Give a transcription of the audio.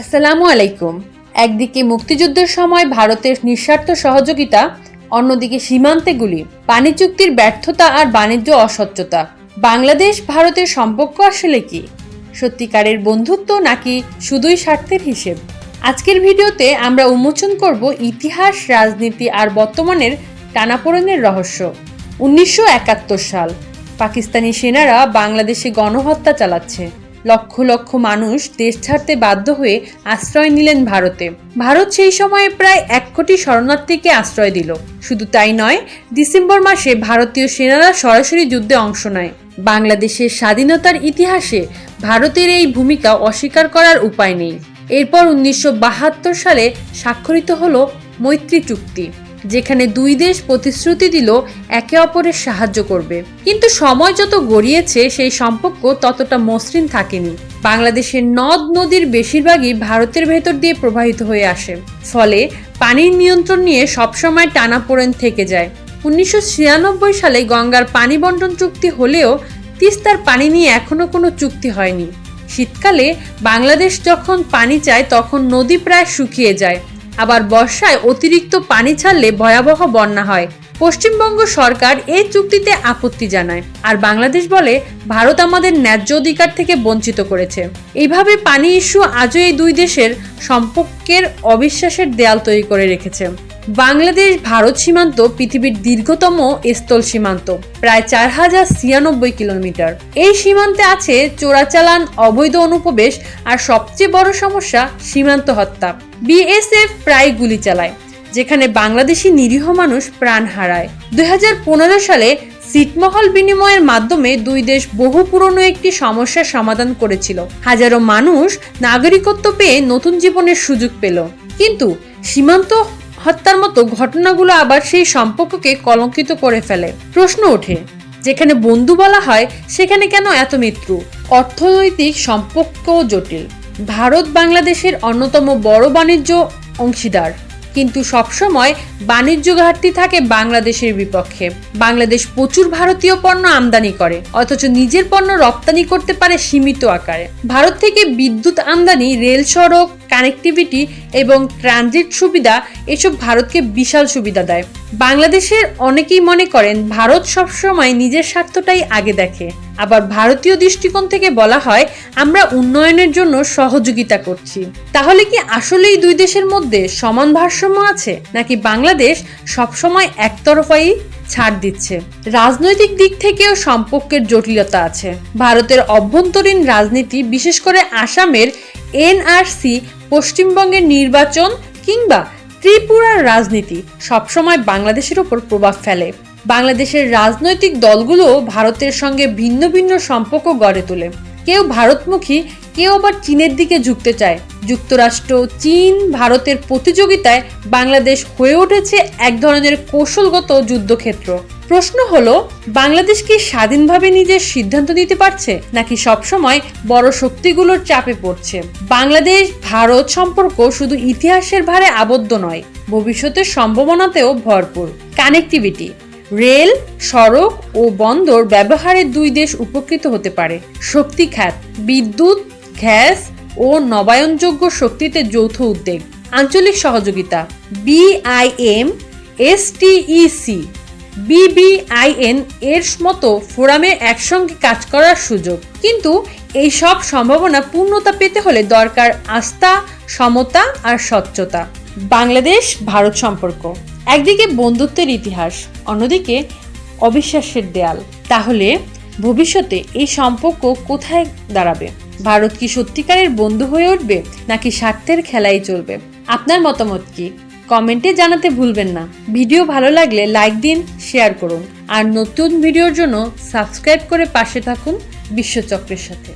আসসালামু আলাইকুম। একদিকে মুক্তিযুদ্ধের সময় ভারতের নিঃস্বার্থ সহযোগিতা, অন্যদিকে সীমান্তে গুলি পানি চুক্তির ব্যর্থতা আর বাণিজ্য অস্বচ্ছতা বাংলাদেশ, ভারতের সম্পর্ক আসলে কি? সত্যিকারের বন্ধুত্ব নাকি শুধুই স্বার্থের হিসেব? আজকের ভিডিওতে আমরা উন্মোচন করব ইতিহাস, রাজনীতি আর বর্তমানের টানাপোড়েনের রহস্য। উনিশশো একাত্তর সাল, পাকিস্তানি সেনারা বাংলাদেশে গণহত্যা চালাচ্ছে। লক্ষ লক্ষ মানুষ দেশ ছাড়তে বাধ্য হয়ে আশ্রয় নিলেন ভারতে। ভারত সেই সময়ে প্রায় এক কোটি শরণার্থীকে আশ্রয় দিল। শুধু তাই নয়, ডিসেম্বর মাসে ভারতীয় সেনারা সরাসরি যুদ্ধে অংশ নেয়। বাংলাদেশের স্বাধীনতার ইতিহাসে ভারতের এই ভূমিকা অস্বীকার করার উপায় নেই। এরপর উনিশশো বাহাত্তর সালে স্বাক্ষরিত হল মৈত্রী চুক্তি। যেখানে দুই দেশ প্রতিশ্রুতি দিল একে অপরের সাহায্য করবে। কিন্তু সময় যত গড়িয়েছে, সেই সম্পর্ক ততটা মসৃণ থাকেনি। বাংলাদেশের নদ নদীর বেশিরভাগই ভারতের ভেতর দিয়ে প্রবাহিত হয়ে আসে। ফলে পানির নিয়ন্ত্রণ নিয়ে সবসময় টানাপোড়েন থেকে যায়। উনিশশো ছিয়ানব্বই সালে গঙ্গার পানি বন্টন চুক্তি হলেও তিস্তার পানি নিয়ে এখনও কোনো চুক্তি হয়নি। শীতকালে বাংলাদেশ যখন পানি চায়, তখন নদী প্রায় শুকিয়ে যায়। আবার বর্ষায় অতিরিক্ত পানি ছাড়লে ভয়াবহ বন্যা হয়। পশ্চিমবঙ্গ সরকার এই চুক্তিতে আপত্তি জানায়। আর বাংলাদেশ বলে, ভারত আমাদের ন্যায্য অধিকার থেকে বঞ্চিত করেছে। এইভাবে পানি ইস্যু আজও এই দুই দেশের সম্পর্কের অবিশ্বাসের দেয়াল তৈরি করে রেখেছে। বাংলাদেশ, ভারত সীমান্ত পৃথিবীর দীর্ঘতম স্থল সীমান্ত, প্রায় চার হাজার ছিয়ানব্বই কিলোমিটার। এই সীমান্তে আছে চোরাচালান, অবৈধ অনুপ্রবেশ আর সবচেয়ে বড় সমস্যা সীমান্ত হত্যা। বিএসএফ প্রায় গুলি চালায়। যেখানে বাংলাদেশি নিরীহ মানুষ প্রাণ হারায়। দু হাজার পনেরো সালে সিটমহল বিনিময়ের মাধ্যমে দুই দেশ বহু পুরনো একটি সমস্যার সমাধান করেছিল। হাজারো মানুষ নাগরিকত্ব পেয়ে নতুন জীবনের সুযোগ পেল। কিন্তু সীমান্ত হত্যার মতো ঘটনাগুলো আবার সেই সম্পর্ককে কলঙ্কিত করে ফেলে। প্রশ্ন ওঠে, যেখানে বন্ধু বলা হয়, সেখানে কেন এত মৃত্যু? অর্থনৈতিক সম্পর্কও জটিল। ভারত বাংলাদেশের অন্যতম বড় বাণিজ্য অংশীদার। কিন্তু সবসময় বাণিজ্য ঘাটতি থাকে বাংলাদেশের বিপক্ষে। বাংলাদেশ প্রচুর ভারতীয় পণ্য আমদানি করে, অথচ নিজের পণ্য রপ্তানি করতে পারে সীমিত আকারে। ভারত থেকে বিদ্যুৎ আমদানি, রেল সড়ক, কানেক্টিভিটি এবং ট্রানজিট সুবিধা এসব ভারতকে বিশাল সুবিধা দেয়। বাংলাদেশের অনেকেই মনে করেন, ভারত সবসময় নিজের স্বার্থটাই আগে দেখে। আবার ভারতীয় দৃষ্টিকোণ থেকে বলা হয়, আমরা উন্নয়নের জন্য সহযোগিতা করছি। তাহলে কি আসলেই দুই দেশের মধ্যে সমান ভারসাম্য আছে? নাকি বাংলাদেশ সবসময় একতরফাই ছাড় দিচ্ছে? রাজনৈতিক দিক থেকেও সম্পর্কের জটিলতা আছে। ভারতের অভ্যন্তরীণ রাজনীতি, বিশেষ করে আসামের এনআরসি, পশ্চিমবঙ্গের নির্বাচন কিংবা ত্রিপুরার রাজনীতি সবসময় বাংলাদেশের ওপর প্রভাব ফেলে। বাংলাদেশের রাজনৈতিক দলগুলো ভারতের সঙ্গে ভিন্ন ভিন্ন সম্পর্ক গড়ে তোলে। কেউ ভারতমুখী, কেউ আবার চীনের দিকে ঝুঁকতে চায়। যুক্তরাষ্ট্র, চীন ভারতের প্রতিযোগিতায় বাংলাদেশ হয়ে উঠেছে এক ধরনের কৌশলগত যুদ্ধক্ষেত্র। প্রশ্ন হলো, বাংলাদেশ কি স্বাধীনভাবে নিজের সিদ্ধান্ত নিতে পারছে, নাকি সবসময় বড় শক্তিগুলোর চাপে পড়ছে? বাংলাদেশ, ভারত সম্পর্ক শুধু ইতিহাসের ভারে আবদ্ধ নয়, ভবিষ্যতের সম্ভাবনাতেও ভরপুর। কানেক্টিভিটি রেল, সড়ক ও বন্দর ব্যবহারে দুই দেশ উপকৃত হতে পারে। শক্তি খাত বিদ্যুৎ, গ্যাস ও নবায়নযোগ্য শক্তিতে যৌথ উদ্যোগ। আঞ্চলিক সহযোগিতা, বিআইএম এসটিইসি বিবিআইএন এর মতো ফোরামে একসঙ্গে কাজ করার সুযোগ। কিন্তু এই সব সম্ভাবনা পূর্ণতা পেতে হলে দরকার আস্থা, সমতা আর স্বচ্ছতা। বাংলাদেশ, ভারত সম্পর্ক। একদিকে বন্ধুত্বের ইতিহাস, অন্যদিকে অবিশ্বাসের দেয়াল। তাহলে ভবিষ্যতে এই সম্পর্ক কোথায় দাঁড়াবে? ভারত কি সত্যিকারের বন্ধু হয়ে উঠবে, নাকি স্বার্থের খেলাই চলবে? আপনার মতামত কি? কমেন্টে জানাতে ভুলবেন না। ভিডিও ভালো লাগলে লাইক দিন, শেয়ার করুন। আর নতুন ভিডিওর জন্য সাবস্ক্রাইব করে পাশে থাকুন বিশ্বচক্রের সাথে।